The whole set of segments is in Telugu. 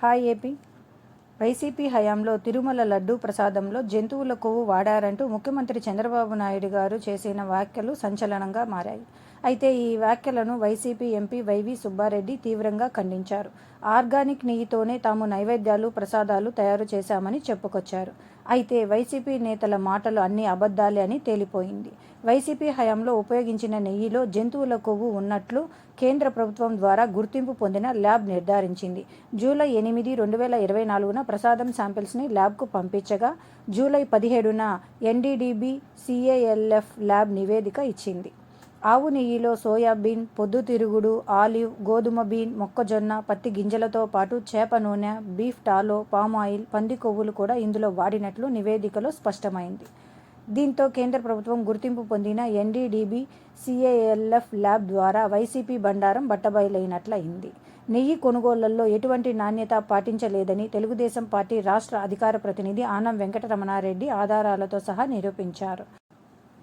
Hi AP. వైసీపీ హయాంలో తిరుమల లడ్డూ ప్రసాదంలో జంతువుల కొవ్వు వాడారంటూ ముఖ్యమంత్రి చంద్రబాబు నాయుడు గారు చేసిన వ్యాఖ్యలు సంచలనంగా మారాయి. అయితే ఈ వ్యాఖ్యలను వైసీపీ ఎంపీ వైవి సుబ్బారెడ్డి తీవ్రంగా ఖండించారు. ఆర్గానిక్ నెయ్యితోనే తాము నైవేద్యాలు ప్రసాదాలు తయారు చేశామని చెప్పుకొచ్చారు. అయితే వైసీపీ నేతల మాటలు అన్ని అబద్ధాలే అని తేలిపోయింది. వైసీపీ హయాంలో ఉపయోగించిన నెయ్యిలో జంతువుల కొవ్వు ఉన్నట్లు కేంద్ర ప్రభుత్వం ద్వారా గుర్తింపు పొందిన ల్యాబ్ నిర్ధారించింది. జూలై ఎనిమిది రెండు వేల ఇరవై నాలుగున ప్రసాదం శాంపిల్స్ని ల్యాబ్కు పంపించగా జూలై పదిహేడున ఎన్డీడీబీ సిఏఎల్ఎఫ్ ల్యాబ్ నివేదిక ఇచ్చింది. ఆవు నెయ్యిలో సోయాబీన్ పొద్దుతిరుగుడు ఆలివ్ గోధుమ బీన్ మొక్కజొన్న పత్తి గింజలతో పాటు చేప నూనె బీఫ్ టాలో పామ్ ఆయిల్ పంది కొవ్వులు కూడా ఇందులో వాడినట్లు నివేదికలో స్పష్టమైంది. దీంతో కేంద్ర ప్రభుత్వం గుర్తింపు పొందిన ఎన్డీడీబీ సిఏఎల్ఎఫ్ ల్యాబ్ ద్వారా వైసీపీ బండారం బట్టబయలైనట్లయింది. నెయ్యి కొనుగోళ్ళలో ఎటువంటి నాణ్యత పాటించలేదని తెలుగుదేశం పార్టీ రాష్ట్ర అధికార ప్రతినిధి ఆనం వెంకటరమణారెడ్డి ఆధారాలతో సహా నిరూపించారు.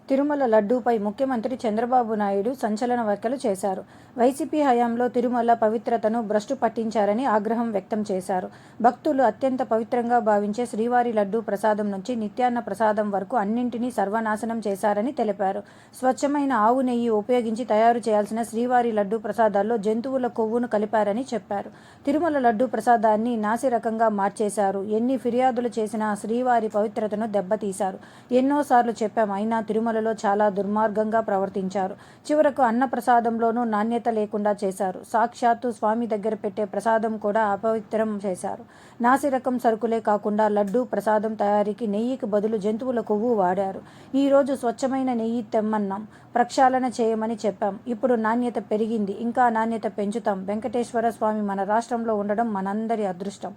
తిరుమల లడ్డూపై ముఖ్యమంత్రి చంద్రబాబు నాయుడు సంచలన వ్యాఖ్యలు చేశారు. వైసీపీ హయాంలో తిరుమల పవిత్రతను భ్రష్టు పట్టించారని ఆగ్రహం వ్యక్తం చేశారు. భక్తులు అత్యంత పవిత్రంగా భావించే శ్రీవారి లడ్డూ ప్రసాదం నుంచి నిత్యాన్న ప్రసాదం వరకు అన్నింటినీ సర్వనాశనం చేశారని తెలిపారు. స్వచ్ఛమైన ఆవు నెయ్యి ఉపయోగించి తయారు చేయాల్సిన శ్రీవారి లడ్డూ ప్రసాదాల్లో జంతువుల కొవ్వును కలిపారని చెప్పారు. తిరుమల లడ్డూ ప్రసాదాన్ని నాసిరకంగా మార్చేశారు. ఎన్ని ఫిర్యాదులు చేసినా శ్రీవారి పవిత్రతను దెబ్బతీశారు. ఎన్నోసార్లు చెప్పాం అయినా తిరుమల తిరుమలలో చాలా దుర్మార్గంగా ప్రవర్తించారు. చివరకు అన్న ప్రసాదంలోనూ నాణ్యత లేకుండా చేశారు. సాక్షాత్తు స్వామి దగ్గర పెట్టే ప్రసాదం కూడా అపవిత్రం చేశారు. నాసిరకం సరుకులే కాకుండా లడ్డు ప్రసాదం తయారీకి నెయ్యికి బదులు జంతువుల కొవ్వు వాడారు. ఈరోజు స్వచ్ఛమైన నెయ్యి తెమ్మన్నాం. ప్రక్షాళన చేయమని చెప్పాం. ఇప్పుడు నాణ్యత పెరిగింది. ఇంకా నాణ్యత పెంచుతాం. వెంకటేశ్వర స్వామి మన రాష్ట్రంలో ఉండడం మనందరి అదృష్టం.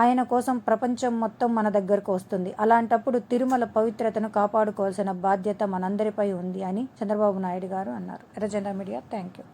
ఆయన కోసం ప్రపంచం మొత్తం మన దగ్గరకు వస్తుంది. అలాంటప్పుడు తిరుమల పవిత్రతను కాపాడుకోవాల్సిన బాధ్యత మనందరిపై ఉంది అని చంద్రబాబు నాయుడు గారు అన్నారు. ఎర్రజెండా మీడియా థ్యాంక్ యూ